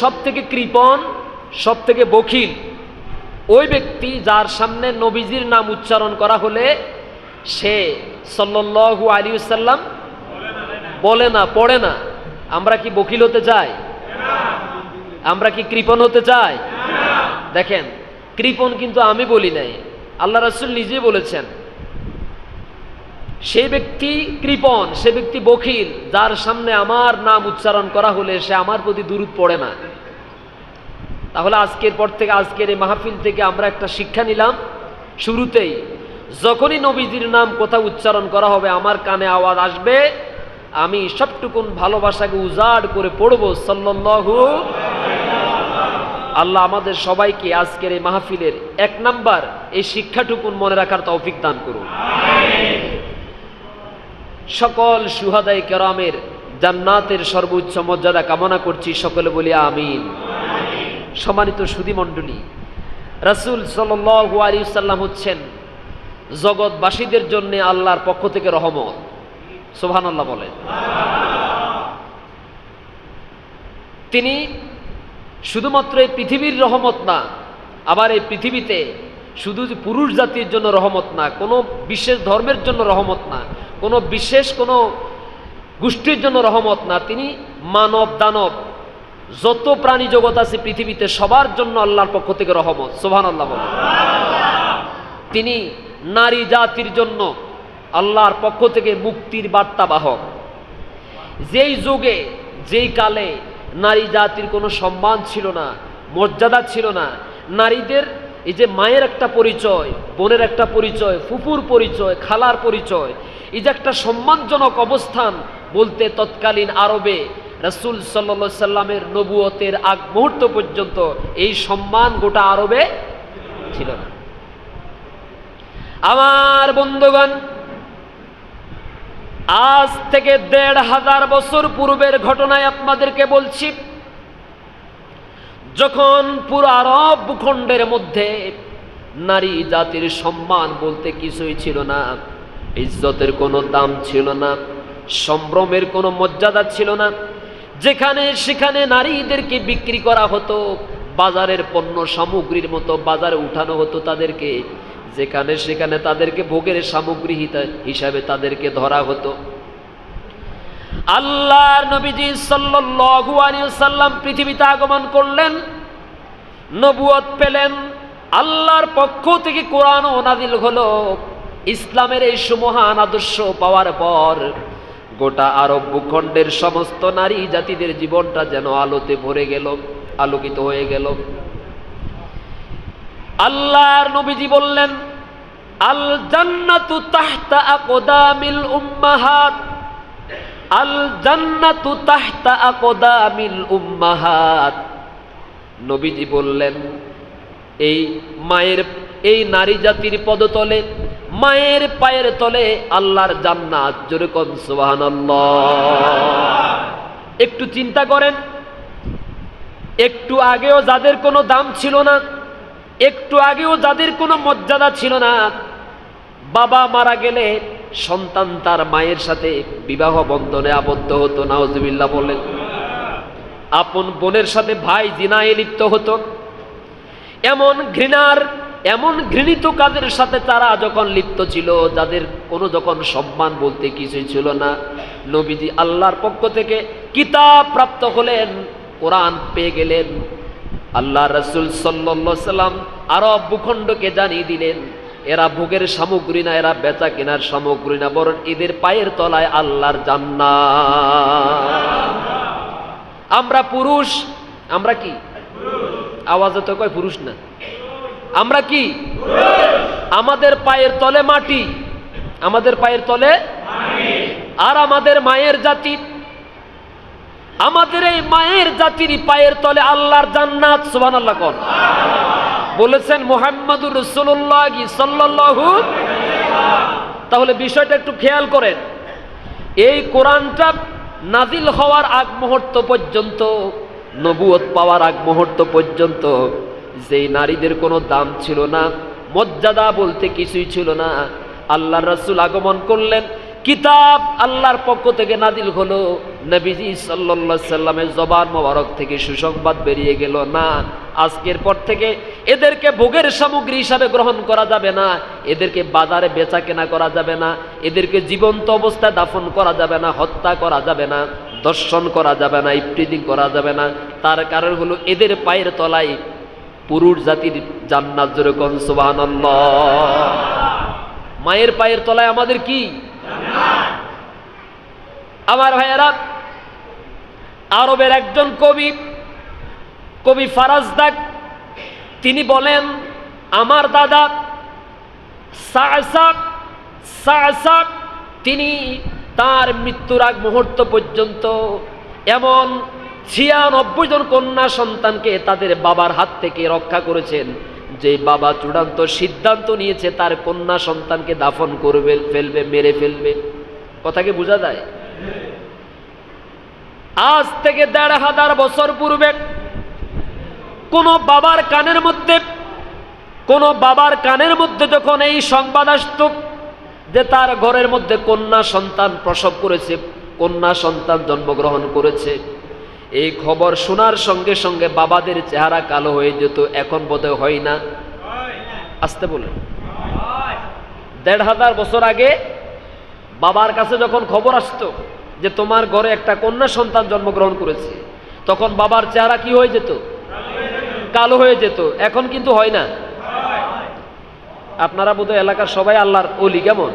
সব থেকে কৃপণ সব থেকে বখিল। ওই ব্যক্তি যার সামনে নবীজির নাম উচ্চারণ করা হলে সে সল্লু আলী সাল্লাম বলে না, পড়ে না। আমরা কি বকিল হতে চাই? আমরা কি কৃপণ হতে চাই? দেখেন, কৃপণ কিন্তু আমি বলি নাই। আল্লাহ রাসুল নিজে বলেছেন সে ব্যক্তি কৃপণ, সে ব্যক্তি বখিল, যার সামনে আমার নাম উচ্চারণ করা হলে সে আমার প্রতি দূরত পড়ে না। তাহলে আজকের পর থেকে, আজকের এই মাহফিল থেকে আমরা একটা শিক্ষা নিলাম। শুরুতেই, যখনই নবীজির নাম কোথাও উচ্চারণ করা হবে, আমার কানে আওয়াজ আসবে, আমি সবটুকুন ভালোবাসাকে উজাড় করে পড়ব, সাল্লাল্লাহু আল্লাহ আমাদের সবাইকে আজকের এই মাহফিলের এক নাম্বার এই শিক্ষাটুকুন মনে রাখার তৌফিক দান করুন। সকল সুহাদাই কেরামের জান্নাতের সর্বোচ্চ মর্যাদা কামনা করছি সকলে বলি আমিন। সম্মানিত সুধী মণ্ডলী রাসুল সাল্লাম হচ্ছেন জগৎবাসীদের জন্য আল্লাহর পক্ষ থেকে রহমত। সোহান আল্লাহ বলেন। তিনি শুধুমাত্র এই পৃথিবীর রহমত না, আবার এই পৃথিবীতে শুধু পুরুষ জাতির জন্য রহমত না, কোনো বিশেষ ধর্মের জন্য রহমত না কোনো বিশেষ কোনো গোষ্ঠীর জন্য রহমত না, তিনি মানব দানব। যত প্রাণী জগৎ আছে পৃথিবীতে সবার জন্য আল্লাহর পক্ষ থেকে রহমত সোহান আল্লাহ তিনি নারী জাতির জন্য আল্লাহর পক্ষ থেকে মুক্তির বার্তা বাহক যেই যুগে, যেই কালে নারী জাতির কোনো সম্মান ছিল না, মর্যাদা ছিল না, নারীদের এই যে মায়ের একটা পরিচয়, বোনের একটা পরিচয় ফুপুর পরিচয়, খালার পরিচয় যে একটা সম্মানজনক অবস্থান বলতে তৎকালীন আরবে রাসুল সাল্লা সাল্লামের নবুয়তের আগ মুহূর্ত পর্যন্ত এই সম্মান গোটা আরবে ছিল না। আমার বন্ধুগণ, আজ থেকে দেড় হাজার বছর পূর্বের ঘটনায় আপনাদেরকে বলছি, যখন পুরো আরব ভূখণ্ডের মধ্যে নারী জাতির সম্মান বলতে কিছুই ছিল না। ইজ্জতের কোনো দাম ছিল না, সম্ভ্রমের কোনো মর্যাদা ছিল না। যেখানে সেখানে নারীদেরকে বিক্রি করা হতো, বাজারের পণ্য সামগ্রীর মতো বাজারে উঠানো হতো তাদেরকে। যেখানে সেখানে তাদেরকে ভোগের সামগ্রী হিসাবে তাদেরকে ধরা হতো। আল্লাহর নবীজি সাল্লাল্লাহু সাল্লাম পৃথিবীতে আগমন করলেন নবুয়ত পেলেন। আল্লাহর পক্ষ থেকে কোরআন নাজিল হলো। ইসলামের এই সুমহান আদর্শ পাওয়ার পর গোটা আরব ভূখণ্ডের সমস্ত নারী জাতিদের জীবনটা যেন আলোতে ভরে গেল, আলোকিত হয়ে গেল। আল্লাহর নবীজি বললেন আল জান্নাতু তাহতা আকদামিল উম্মাহাত আল জান্নাতু তাহতা আকদামিল উম্মাহাত। নবীজি বললেন, এই মায়ের, এই নারী জাতির পদতলে মায়ের পায়ের তলে আল্লাহর জান্নাত কন সুবহানাল্লাহ। একটু চিন্তা করেন, একটু আগেও যাদের কোনো দাম ছিল না, একটু আগেও যাদের কোনো মর্যাদা ছিল না, বাবা মারা গেলে সন্তান তার মায়ের সাথে বিবাহ বন্ধনে আবদ্ধ হতো নাওজবিল্লা বলেন আপন বোনের সাথে ভাই জিনায় লিপ্ত হতো। এমন ঘৃণার এমন ঘৃণিত কাজের সাথে তারা যখন লিপ্ত ছিল যাদের কোনো যখন সম্মান বলতে কিছুই ছিল না। নবীজি আল্লাহর পক্ষ থেকে কিতাব প্রাপ্ত হলেন, কোরআন পেয়ে গেলেন। আল্লাহ রসুল সাল্লা সাল্লাম আরব ভূখণ্ডকে জানিয়ে দিলেন, এরা ভোগের সামগ্রী না, এরা বেচা কেনার সামগ্রী না, বরং এদের পায়ের তলায় আল্লাহর জান্না আমরা পুরুষ, আমরা কি? আওয়াজে তো কয় পুরুষ না। আমরা কি? আমাদের পায়ের তলে মাটি, আমাদের পায়ের তলে আর আমাদের মায়ের জাতি, আমাদের এই মায়ের জাতির পায়ের তলে আল্লাহর জান্নাত সুবান আল্লাহ কন। বলেছেন মোহাম্মদুর রসুল্লাহ সাল্লাহু তাহলে বিষয়টা একটু খেয়াল করেন। এই কোরআনটা নাজিল হওয়ার আগ মুহূর্ত পর্যন্ত নবুয়ত পাওয়ার আগ মুহূর্ত পর্যন্ত যেই নারীদের কোনো দাম ছিল না, মর্যাদা বলতে কিছুই ছিল না। আল্লাহ রসুল আগমন করলেন, কিতাব আল্লাহর পক্ষ থেকে নাদিল হলো। নবীজি সাল্লা সাল্লামের জবান মোবারক থেকে সুসংবাদ বেরিয়ে গেল, না, আজকের পর থেকে এদেরকে ভোগের সামগ্রী হিসাবে গ্রহণ করা যাবে না, এদেরকে বাজারে বেচা কেনা করা যাবে না, এদেরকে জীবন্ত অবস্থায় দাফন করা যাবে না, হত্যা করা যাবে না, দর্শন করা যাবে না ইফ্রিদিং করা যাবে না। তার কারণ হলো এদের পায়ের তলায় পুরুষ জাতির জান্নাত কন সুবহানাল্লাহ। মায়ের পায়ের তলায় আমাদের কি? আমার ভাইয়েরা, আরবের একজন কবি কবি ফারাজদাক তিনি বলেন, আমার দাদা তিনি তার মৃত্যুর আগ মুহূর্ত পর্যন্ত এমন ছিয়ানব্বই জন কন্যা সন্তানকে তাদের বাবার হাত থেকে রক্ষা করেছেন। যে বাবা চূড়ান্ত সিদ্ধান্ত নিয়েছে, তার কন্যা সন্তানকে দাফন করবে, ফেলবে, মেরে ফেলবে। কথাকে বোঝা যায়? আজ থেকে দেড় হাজার বছর পূর্বে কোন বাবার কানের মধ্যে, কোন বাবার কানের মধ্যে যখন এই সংবাদ আসত যে তার ঘরের মধ্যে কন্যা সন্তান প্রসব করেছে, কন্যা সন্তান জন্মগ্রহণ করেছে এই খবর শোনার সঙ্গে সঙ্গে বাবাদের চেহারা কালো হয়ে যেত, এখন বোধহয় হয় না। আসতে বলে দেড় হাজার বছর আগে বাবার কাছে যখন খবর আসতো যে তোমার ঘরে একটা কন্যা সন্তান জন্মগ্রহণ করেছে, তখন বাবার চেহারা কি হয়ে যেত? কালো হয়ে যেত। এখন কিন্তু হয় না। আপনারা বোধহয় এলাকার সবাই আল্লাহর অলি কেমন?